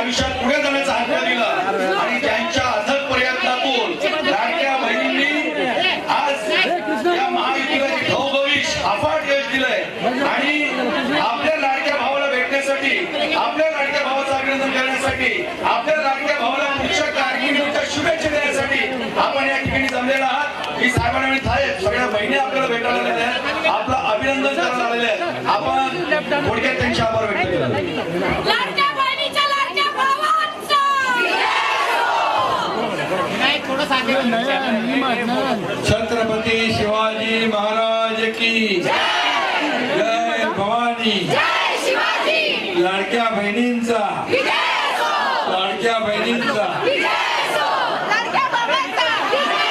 आयुष्यात पुढे जाण्याचा हक्क दिला. आणि त्यांच्या अथक प्रयत्नातून लाडक्या बहिणींनी आज या महायुतीला भविष अफाट यश दिलंय. आणि आपल्या लाडक्या भावाला भेटण्यासाठी आपल्या लाडक्या भावाचं अभिनंदन करण्यासाठी आपल्या लाडक्या भावाला पुढच्या कारकिर्दीच्या शुभेच्छा देण्यासाठी आपण या ठिकाणी जमलेला आहात. की साहेबांना मी सगळ्या बहिणी आपल्याला भेटायला आलेल्या आहेत. आपलं अभिनंदन करायला आलेले आहेत. आपण थोडक्यात छत्रपती शिवाजी महाराज की जय! भवानी! लाडक्या बहिणींचा! लाडक्या बहिणींचा! लाडक्या भावांचा विजय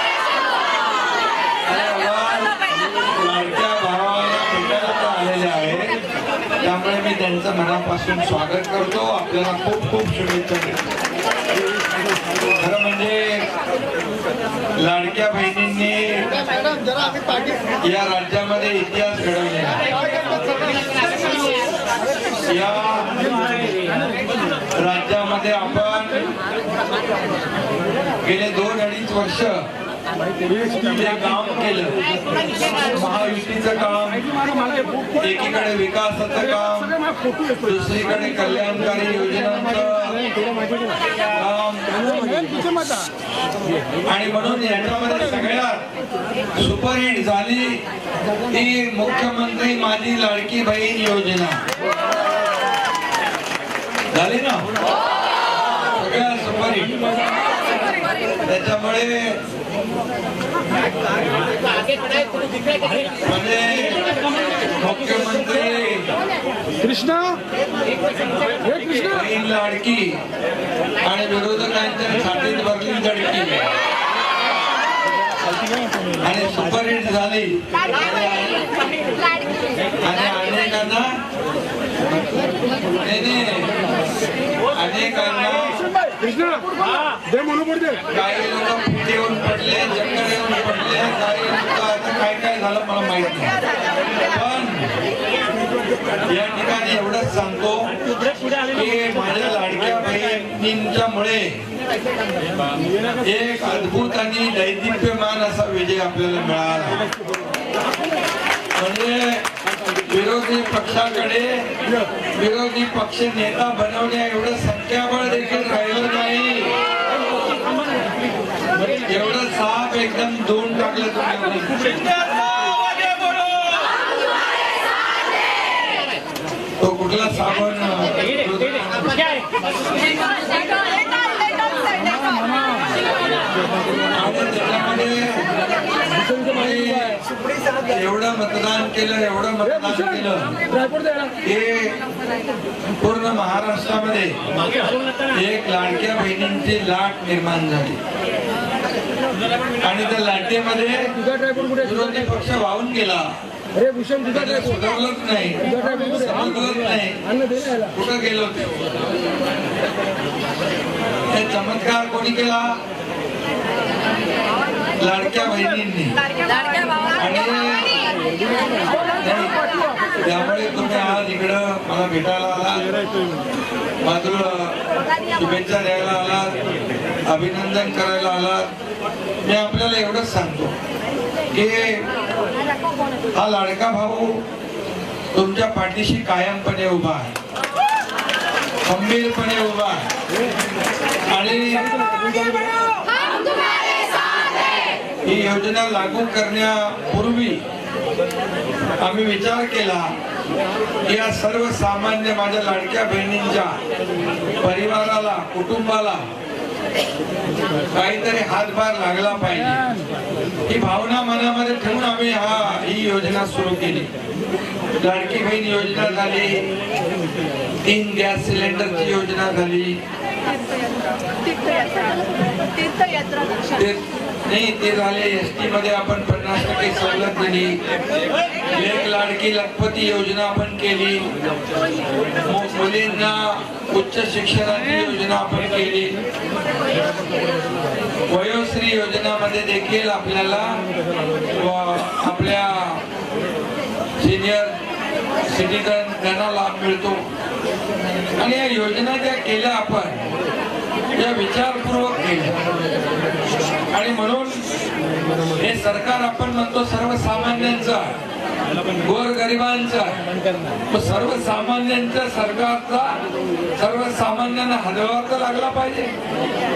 लाडक्या भावाला भेटायला तर आलेले त्यामुळे मी त्यांचं मनापासून स्वागत करतो. आपल्याला खूप खूप शुभेच्छा देतो. खरं म्हणजे लाडक्या बहिणींनी या राज्यामध्ये इतिहास घडवलेला या राज्यामध्ये आपण गेले दोन अडीच वर्ष काम केलं महायुतीचं काम एकीकडे विकासाचं काम दुसरीकडे कल्याणकारी योजनांचं आणि म्हणून याच्यामध्ये सगळ्यात सुपरहिट झाली ती मुख्यमंत्री माझी लाडकी बहीण योजना. झाली ना सगळ्या सुपरहिट त्याच्यामुळे मुख्यमंत्री कृष्णा? लाडकी आणि विरोधकांच्या छातीत भरली दडकी आणि सुपरहिट झाली. आणि अनेकांना नाही, नाही. अनेकांना कृष्णा दे म्हणून पडते काही लोक पिठे येऊन पडले चक्कर येऊन पडले काही लोक आता काय काय झालं मला माहीत नाही. पण या ठिकाणी एवढंच सांगतो की माझ्या लाडक्या बहिणींच्यामुळे एक अद्भुत आणि दैदिप्यमान असा विजय आपल्याला मिळाला म्हणजे विरोधी पक्षाकडे विरोधी पक्ष नेता बनवण्या एवढं संख्याबळ देखील राहिलं नाही एवढं साप एकदम धुवून टाकलं तुम्ही तो कुठला साबण आणि त्याच्यामध्ये एवढं मतदान केलं एवढं मतदान केलं. हे पूर्ण महाराष्ट्रामध्ये एक लाडक्या बहिणींची लाट निर्माण झाली. आणि त्या लाटेमध्ये? विरोधी पक्ष वाहून गेला. सुधारलंच नाही? समजलंच नाही. कुठं गेलो ते? हे चमत्कार कोणी केला? लाडक्या बहिणींनी. आणि त्यामुळे तुम्ही आज इकडं मला भेटायला आला माझं शुभेच्छा द्यायला आलात. अभिनंदन करायला आलात. मी आपल्याला एवढंच सांगतो की हा लाडका भाऊ तुमच्या पाठीशी कायमपणे उभा आहे. खंबीरपणे उभा आहे. आणि ही योजना लागू करण्यापूर्वी आम्ही विचार केला की या सर्वसामान्य माझ्या लाडक्या बहिणींच्या परिवाराला कुटुंबाला काहीतरी हातभार लागला पाहिजे. ही भावना मनामध्ये ठेवून आम्ही हा ही योजना सुरू केली. लाडकी बहीण योजना झाली. तीन गॅस सिलेंडरची योजना झाली. नाही ते झाले एस टी मध्ये आपण पन्नास टक्के सवलत दिली. एक लाडकी लखपती योजना आपण केली. मुलींना उच्च शिक्षणाची योजना आपण केली. वयोश्री योजनामध्ये देखील आपल्याला व- आपल्या सिनियर सिटीजन त्यांना लाभ मिळतो. आणि या योजना ज्या केल्या आपण या विचारपूर्वक केल्या. आणि म्हणून हे सरकार आपण म्हणतो सर्वसामान्यांचा गोरगरिबांचा आहे. सर्वसामान्यांच्या सरकारचा सर्वसामान्यांना हदवा तर लागला पाहिजे.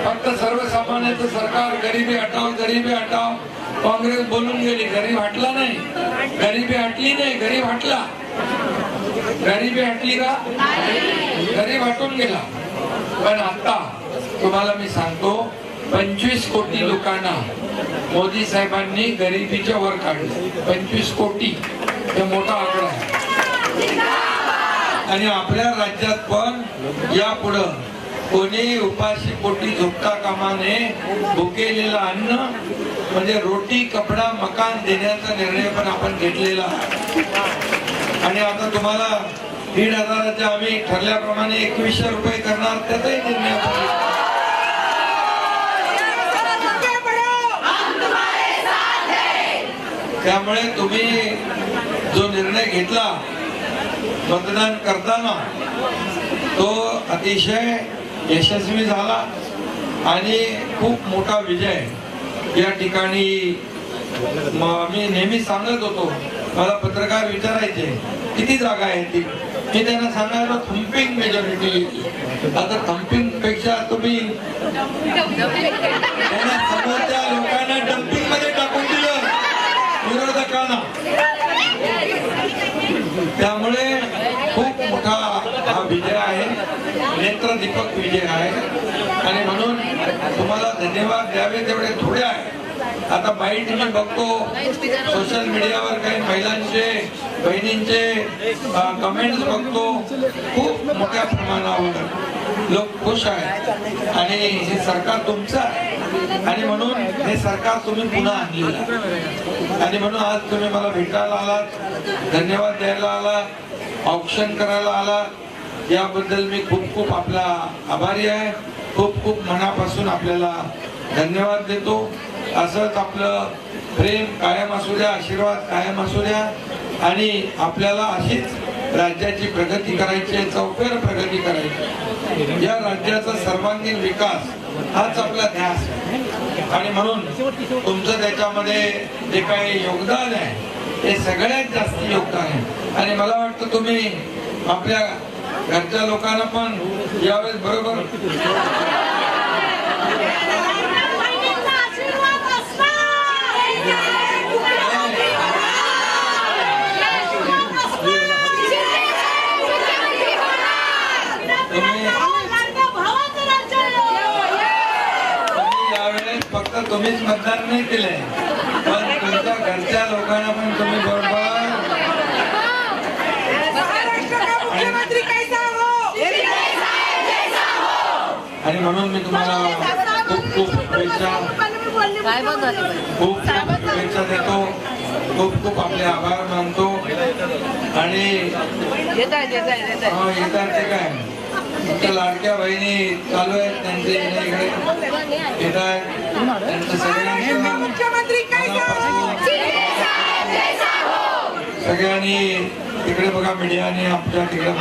फक्त सर्वसामान्यांचं सरकार गरिबी हटाव गरिबी हटाव काँग्रेस बोलून गेली गरीब हटला नाही. गरिबी हटली नाही गरीब हटला. गरिबी हटली का? गरीब हटून गेला. पण आता तुम्हाला मी सांगतो पंचवीस कोटी लोकांना मोदी साहेबांनी गरिबीच्या वर काढले. पंचवीस कोटी. हे मोठा आकडा आहे. आणि आपल्या राज्यात पण यापुढं कोणी उपाशी पोटी झोपता कामाने भुकेलेलं अन्न म्हणजे रोटी कपडा मकान देण्याचा निर्णय पण आपण घेतलेला आहे. आणि आता तुम्हाला दीड हजाराच्या आम्ही ठरल्याप्रमाणे एकवीसशे रुपये करणार त्याचाही निर्णय त्यामुळे तुम्ही जो निर्णय घेतला मतदान करताना तो अतिशय यशस्वी झाला आणि खूप मोठा विजय या ठिकाणी म- मी नेहमी सांगत होतो. मला पत्रकार विचारायचे किती जागा आहे ती? मी त्यांना सांगायला थम्पिंग मेजॉरिटी आता थम्पिंगपेक्षा तुम्ही त्यांना समोरच्या लोकांना डम्पिंगमध्ये टाकून दिलं. विरोधकांना त्यामुळे खूप मोठा हा विजय आहे. नेत्रदीपक विजय आहे. आणि म्हणून तुम्हाला धन्यवाद द्यावे तेवढे थोडे आहे. आता बाईट मी बघतो सोशल मीडियावर काही महिलांचे बहिणींचे कमेंट्स बघतो. खूप मोठ्या प्रमाणावर लोक खुश आहेत. आणि हे सरकार तुमचं आहे. आणि म्हणून हे सरकार तुम्ही पुन्हा आणलेलं आणि म्हणून आज तुम्ही मला भेटायला आलात धन्यवाद द्यायला आलात ऑप्शन करायला आलात. याबद्दल मी खूप खूप आपला आभारी आहे. खूप खूप मनापासून आपल्याला धन्यवाद देतो. असंच आपलं प्रेम कायम असू द्या आशीर्वाद कायम असू द्या आणि आपल्याला अशीच राज्याची प्रगती करायची आहे चौफेर प्रगती करायची या राज्याचा सर्वांगीण विकास हाच आपला ध्यास आहे. आणि म्हणून तुमचं त्याच्यामध्ये जे काही योगदान आहे ते सगळ्यात जास्त योगदान आहे. आणि मला वाटतं तुम्ही आपल्या घरच्या लोकांना पण यावेळेस बरोबर बहिणींचा आशीर्वाद तुम्ही यावेळेस फक्त तुम्हीच मतदान नाही केलंय. पण तुमच्या घरच्या लोकांना पण तुम्ही बरोबर मुख्यमंत्री कैसा हो? आणि म्हणून मी तुम्हाला खूप खूप शुभेच्छा खूप खूप शुभेच्छा देतो. खूप खूप आपले आभार मानतो. आणि हो, येतात ते काय लाडक्या बहिणी चालू आहेत त्यांचे येत आहेत त्यांचं मनापासून सगळ्यांनी तिकडे बघा मीडियाने आमच्या तिकडे